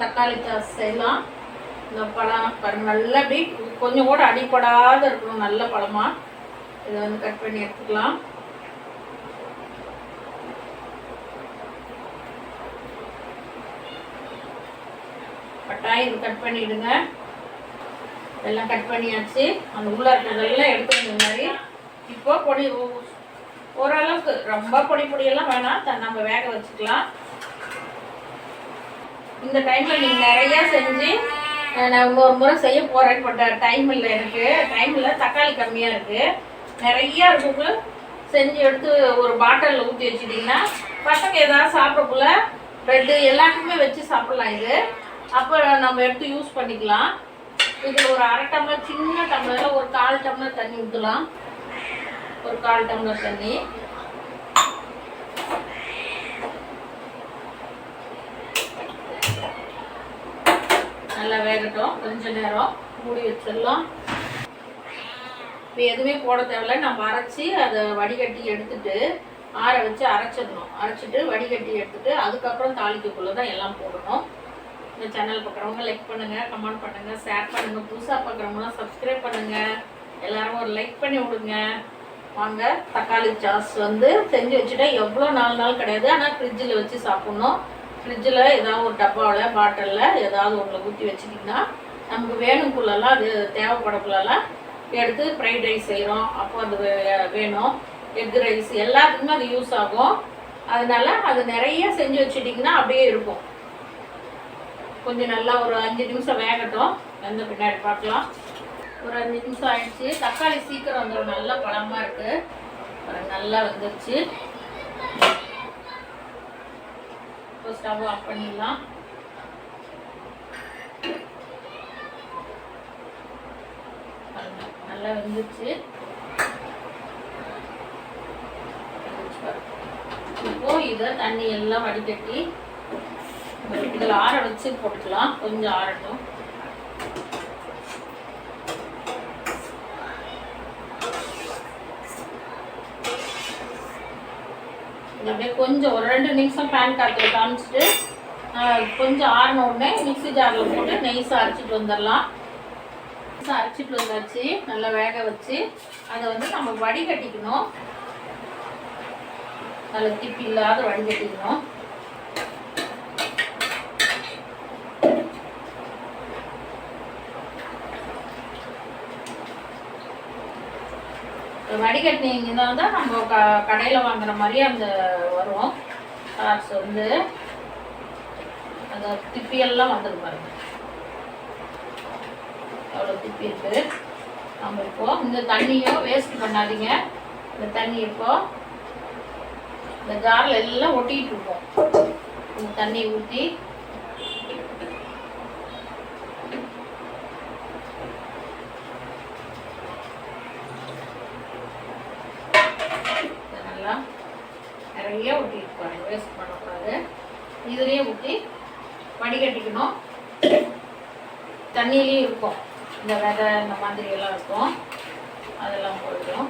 தக்காளி சாஸ் செய்யலாம். இந்த பழம் பாருங்க நல்லா அப்படி கொஞ்சம் கூட அடிப்படாத இருக்கணும் நல்ல பழமா. இதை வந்து கட் பண்ணி எடுத்துக்கலாம். பட்டாய் இது கட் பண்ணிடுங்க. எல்லாம் கட் பண்ணியாச்சு. அந்த உள்ள இருக்கிறதெல்லாம் எடுத்து மாதிரி. இப்போ பொடி ஓரளவுக்கு ரொம்ப பொடி பொடியெல்லாம் வேணாம். த- நம்ம வேக வச்சுக்கலாம். இந்த டைமில் நீங்கள் நிறையா செஞ்சு நான் இன்னொரு முறை செய்ய போகிறேன்னு பட் டைம் இல்லை எனக்கு. டைம் இல்லை தக்காளி கம்மியாக இருக்குது நிறையா இருக்குக்குள்ள செஞ்சு எடுத்து ஒரு பாட்டிலில் ஊற்றி வச்சிட்டிங்கன்னா பசங்க ஏதாவது சாப்பிடக்குள்ள ப்ரெட்டு எல்லாத்துக்குமே வச்சு சாப்பிட்லாம் இது. அப்போ நம்ம எடுத்து யூஸ் பண்ணிக்கலாம். இதில் ஒரு அரை டம்ளர் சின்ன டம்ளரில் ஒரு கால் டம்ளர் தண்ணி ஊற்றலாம் ஒரு கால் டம்ளர் தண்ணி. நல்லா வேகட்டும். கொஞ்ச நேரம் மூடி வச்சிடலாம். இப்போ எதுவுமே போட தேவையில்ல. நம்ம அரைச்சி அதை வடிகட்டி எடுத்துட்டு ஆற வச்சு அரைச்சிடணும். அரைச்சிட்டு வடிகட்டி எடுத்துட்டு அதுக்கப்புறம் தாளிக்கக்குள்ள தான் எல்லாம் போடணும். இந்த சேனல் பார்க்குறவங்க லைக் பண்ணுங்கள் கமெண்ட் பண்ணுங்கள் ஷேர் பண்ணுங்கள் புதுசாக பார்க்குறவங்களாம் சப்ஸ்கிரைப் பண்ணுங்கள் எல்லாரும் ஒரு லைக் பண்ணி விடுங்க. வாங்க தக்காளி சாஸ் வந்து செஞ்சு வச்சுட்டா எவ்வளோ நாலு நாள் கிடையாது. ஆனால் ஃப்ரிட்ஜில் வச்சு சாப்பிட்ணும். ஃப்ரிட்ஜில் ஏதாவது ஒரு டப்பாவில் பாட்டிலில் ஏதாவது ஒன்றில் ஊற்றி வச்சுட்டிங்கன்னா நமக்கு வேணுக்குள்ளெல்லாம் அது தேவைப்படக்குள்ளெல்லாம் எடுத்து ஃப்ரைட் ரைஸ் செய்கிறோம் அப்போ அது வே- வேணும். எக் ரைஸ் எல்லாத்துக்குமே அது யூஸ் ஆகும். அதனால் அது நிறைய செஞ்சு வச்சுட்டிங்கன்னா அப்படியே இருக்கும். கொஞ்சம் நல்லா ஒரு அஞ்சு நிமிஷம் வேகட்டும். வெந்த பின்னாடி பார்க்கலாம். ஒரு அஞ்சு நிமிஷம் ஆயிடுச்சு. தக்காளி சீக்கிரம் வந்துடும் நல்ல பழமாக இருக்குது நல்லா வந்துருச்சு இப்போ ஸ்டவ் ஆஃப் பண்ணிடலாம். நல்லா வெந்துருச்சு. இப்போ இதை தண்ணி எல்லாம் வடிகட்டி இதில் ஆற வச்சு போட்டுக்கலாம். கொஞ்சம் ஆறட்டும். இது அப்படியே கொஞ்சம் ஒரு ரெண்டு நிமிஷம் பேன் காய்ச்சல் காமிச்சிட்டு கொஞ்சம் ஆறின உடனே மிக்ஸி ஜாரில் போட்டு நெய்ஸாக அரைச்சிட்டு வந்துடலாம். நெய்ஸாக அரைச்சிட்டு வந்தாச்சு நல்லா வேக வச்சு. அதை வந்து நம்ம வடிகட்டிக்கணும். நல்ல திப்பி இல்லாத வடிகட்டிக்கணும். வடிகட்டினீங்கன்னா தான் நம்ம க கடையில் வாங்குற மாதிரி அந்த வரும். சாஸ் வந்து அந்த திப்பியெல்லாம் வந்துடும் பாருங்க. அவ்வளோ திப்பி இருக்கு. நம்ம இப்போ இந்த தண்ணியும் வேஸ்ட் பண்ணாதீங்க. இந்த தண்ணி இப்போ இந்த ஜாரில் எல்லாம் ஒட்டிகிட்டு இருக்கோம். இந்த தண்ணி ஊற்றி இதை நல்லா நிறைய ஊற்றிட்டு பாருங்க வேஸ்ட் பண்ணக்கூடாது இதுலேயே ஊற்றி வடிகட்டிக்கணும் தண்ணியிலையும் இருக்கும். இந்த விதை இந்த மாதிரி எல்லாம் இருக்கும். அதெல்லாம் போடுறோம்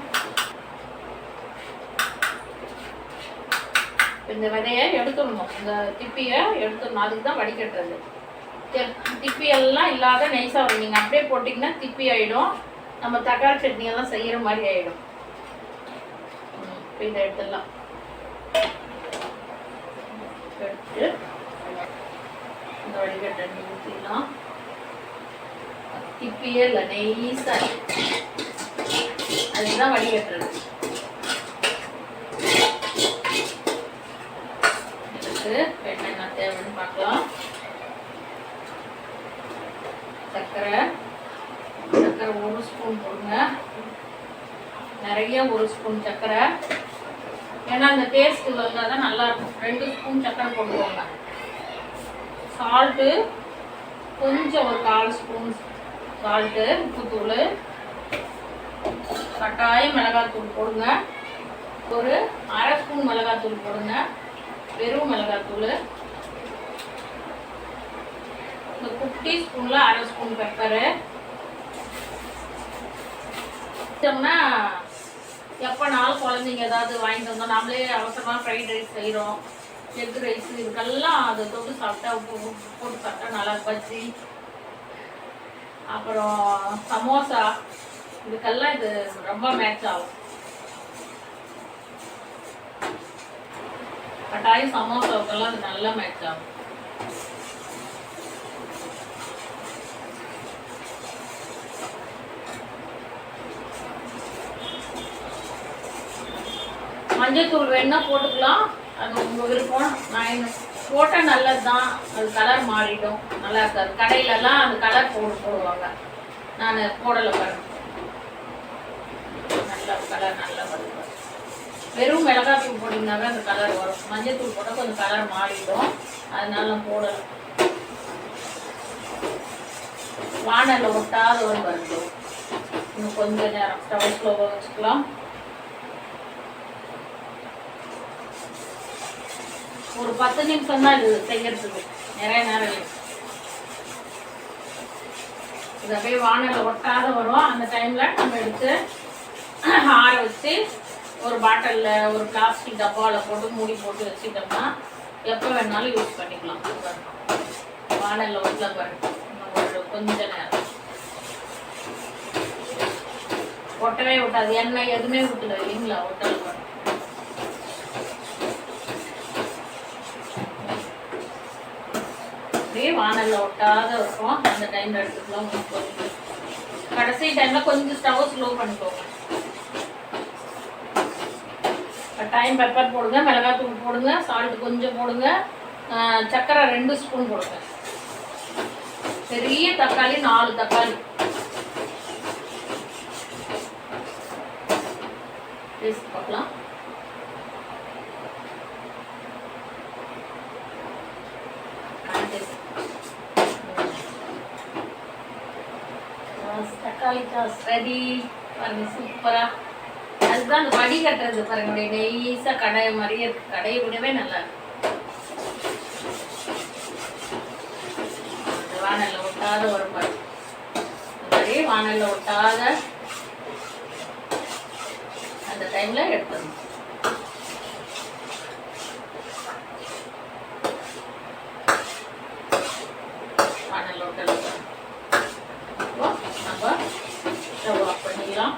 இந்த விதையை எடுத்துடணும். இந்த திப்பியை எடுத்துடணும் அதுக்கு தான் வடிகட்டுறது திப்பி எல்லாம் இல்லாத நைஸாக வரும். நீங்கள் அப்படியே போட்டிங்கன்னா திப்பி ஆகிடும் நம்ம தக்காளி சட்னி எல்லாம் செய்கிற மாதிரி ஆகிடும் இப்போ இதை எடுத்துடலாம். எடுத்து வடிகட்டை ஊற்றிடலாம் திப்பியே இல்லை நெய்ஸாக அதுதான் வடிகட்டுறது இதுக்கு என்னென்ன தேவைன்னு பார்க்கலாம் சர்க்கரை சர்க்கரை ஒரு ஸ்பூன் போடுங்க நிறைய ஒரு ஸ்பூன் சர்க்கரை ஏன்னா அந்த டேஸ்ட் வந்தால் தான் நல்லா இருக்கும். ரெண்டு ஸ்பூன் சர்க்கரை போட்டுக்கோங்க. சால்ட்டு கொஞ்சம் ஒரு கால் ஸ்பூன் சால்ட்டு உப்புத்தூள் கட்டாயம் மிளகாத்தூள் போடுங்க. ஒரு அரை ஸ்பூன் மிளகாத்தூள் போடுங்க. வெறும் மிளகாத்தூள். இந்த குட்டி ஸ்பூனில் அரை ஸ்பூன் பெப்பரு வச்சோம்னா எப்போனாலும் குழந்தைங்க ஏதாவது வாங்கிட்டு வந்தோம் நம்மளே அவசரமாக ஃப்ரைட் ரைஸ் செய்கிறோம் எக் ரைஸ் இதுக்கெல்லாம் அதை தொட்டு சாப்பிட்டா உப்பு போட்டு சாப்பிட்டா நல்லா பஜ்ஜி அப்புறம் சமோசா இதுக்கெல்லாம் இது ரொம்ப மேட்ச் ஆகும். கட்டாயம் சமோசாவுக்கெல்லாம் இது நல்லா மேட்ச் ஆகும். மஞ்சத்தூள் வேணா போட்டுக்கலாம். அது உங்கள் விருப்பம். நான் என்ன போட்டால் நல்லது தான் அது கலர் மாறிடும். நல்லா இருக்காது. கடையிலலாம் அந்த கலர் போடு போடுவாங்க. நான் போடலை பாருங்க நல்ல கலர் நல்லா வருது வெறும் மிளகாய் தூள் போட்டிங்கனாவே அந்த கலர் வரும். மஞ்சள் தூள் போட்டால் கொஞ்சம் கலர் மாறிடும். அதனால போடலாம் போடலை. வானல்ல ஒட்டாத ஒரு வருது இன்னும் கொஞ்சம் நேரம். ஸ்டவ் ஸ்லோவாக வச்சுக்கலாம். ஒரு பத்து நிமிஷம் தான் இது செய்யறதுக்கு. நிறைய நேரம் இல்லை இது அப்படியே வானல்ல ஒட்டாத வரும். அந்த டைம்ல நம்ம எடுத்து ஆற வச்சு ஒரு பாட்டில்ல ஒரு பிளாஸ்டிக் டப்பாவில் போட்டு மூடி போட்டு வச்சுட்டோம்னா எப்போ வேணாலும் யூஸ் பண்ணிக்கலாம். வானல்ல ஒட்டல பாருங்க. ஒரு கொஞ்ச நேரம். ஒட்டவே ஒட்டாது. எண்ணெய் எதுவுமே விட்டுல இல்லைங்களா? ஒட்டல பாருங்க. அப்படியே வானல்ல ஒட்டாத இருக்கும் அந்த டைம்ல எடுத்துக்கலாம் உங்களுக்கு கொஞ்சம் கடைசி டைம்ல கொஞ்சம் ஸ்டவ் ஸ்லோ பண்ணிக்கோங்க. டைம் பெப்பர் போடுங்க மிளகாத்தூள் போடுங்க சால்ட் கொஞ்சம் போடுங்க சக்கரை சர்க்கரை ரெண்டு ஸ்பூன் போடுங்க. பெரிய தக்காளி நாலு தக்காளி. டேஸ்ட் பார்க்கலாம். தக்காளி சாஸ் ரெடி பாருங்க சூப்பராக அதுதான் அந்த வடி கட்டுறது பாருங்க அப்படியே கடை மாதிரியே இருக்குது கடையை விடவே நல்லா இருக்கும் இந்த ஒட்டாத ஒரு பாரு இந்த மாதிரி வானல்ல ஒட்டாத அந்த டைம்ல எடுத்துடணும் வானல்ல ஒட்டல பாரு. இப்போ நம்ம ஸ்டவ் ஆஃப் பண்ணிக்கலாம்.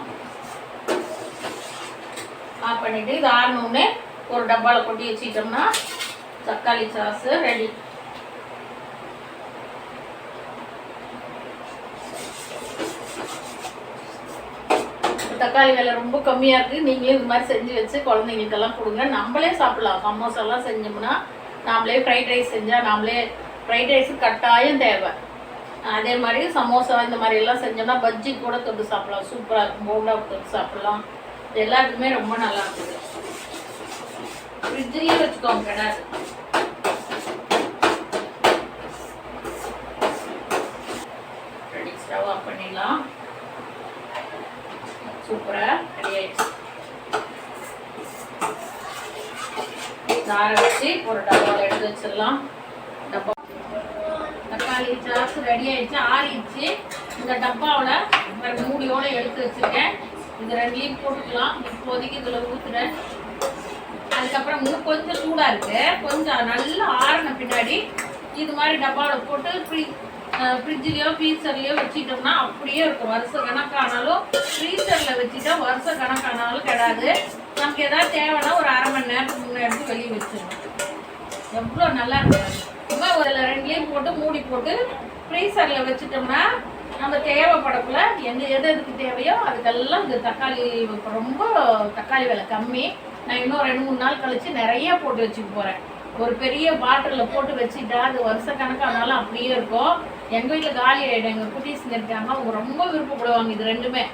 ஆஃப் பண்ணிட்டு இது ஆறினோடனே ஒரு டப்பாவில் கொட்டி வச்சுக்கிட்டோம்னா தக்காளி சாஸ் ரெடி தக்காளி விலை ரொம்ப கம்மியாக இருக்குது நீங்களே இது மாதிரி செஞ்சு வச்சு குழந்தைங்களுக்கெல்லாம் கொடுங்க. நம்மளே சாப்பிட்லாம். சமோசாலாம் செஞ்சோம்னா நாமளே ஃப்ரைட் ரைஸ் செஞ்சால் நாமளே ஃப்ரைட் ரைஸ் கட்டாயம் தேவை. அதே மாதிரி சமோசா இந்த மாதிரி எல்லாம் செஞ்சோம்னா பஜ்ஜி கூட தொட்டு சாப்பிடலாம். சூப்பராக இருக்கும். போண்டா தொட்டு சாப்பிடலாம். இது எல்லாத்துக்குமே ரொம்ப நல்லா இருக்குது. ஃப்ரிட்ஜ்லேயே வச்சுக்கோங்க கிடையாது ரெடி ஸ்டவ் ஆஃப் பண்ணிடலாம். சூப்பராக ரெடி ஆயிடுச்சு. நாரை வச்சு ஒரு டப்பாவில் எடுத்து வச்சிடலாம். டப்பா தக்காளி ரெடி ஆயிடுச்சு ஆறிடுச்சு. இந்த டப்பாவில் ரெண்டு மூடியோட எடுத்து வச்சுருக்கேன். இது ரெண்டுலேயும் போட்டுக்கலாம். இப்போதைக்கு இதில் ஊற்றுறேன் அதுக்கப்புறம் இன்னும் கொஞ்சம் சூடாக இருக்குது கொஞ்சம் நல்லா ஆறின பின்னாடி இது மாதிரி டப்பாவில் போட்டு ஃப்ரீ ஃப்ரிட்ஜ்லேயோ ஃப்ரீசர்லேயோ வச்சுட்டோம்னா அப்படியே இருக்கும். வருஷ கணக்கானாலும் ஃப்ரீசரில் வச்சுட்டா வருஷ கணக்கானாலும் கிடையாது நமக்கு எதாவது தேவைன்னா ஒரு அரை மணி நேரத்துக்கு முன்னாடி எடுத்து வெளியே வச்சிடணும் எவ்வளோ நல்லா இருக்கும். இப்போ ஒரு ரெண்டுலேயும் போட்டு மூடி போட்டு ஃப்ரீசரில் வச்சுட்டோம்னா நம்ம தேவைப்படக்குள்ள எந்த எது எதுக்கு தேவையோ அதுக்கெல்லாம் இந்த தக்காளி ரொம்ப தக்காளி விலை கம்மி. நான் இன்னும் ரெண்டு மூணு நாள் கழிச்சு நிறைய போட்டு வச்சுக்க போகிறேன் ஒரு பெரிய பாட்டிலில் போட்டு வச்சுட்டா அது வருஷ கணக்கானாலும் அப்படியே இருக்கும். எங்கள் வீட்டில் காலி ஆகிடும் எங்கள் குட்டீஸுங்க இருக்காங்க. அவங்க ரொம்ப விருப்பப்படுவாங்க இது ரெண்டுமே.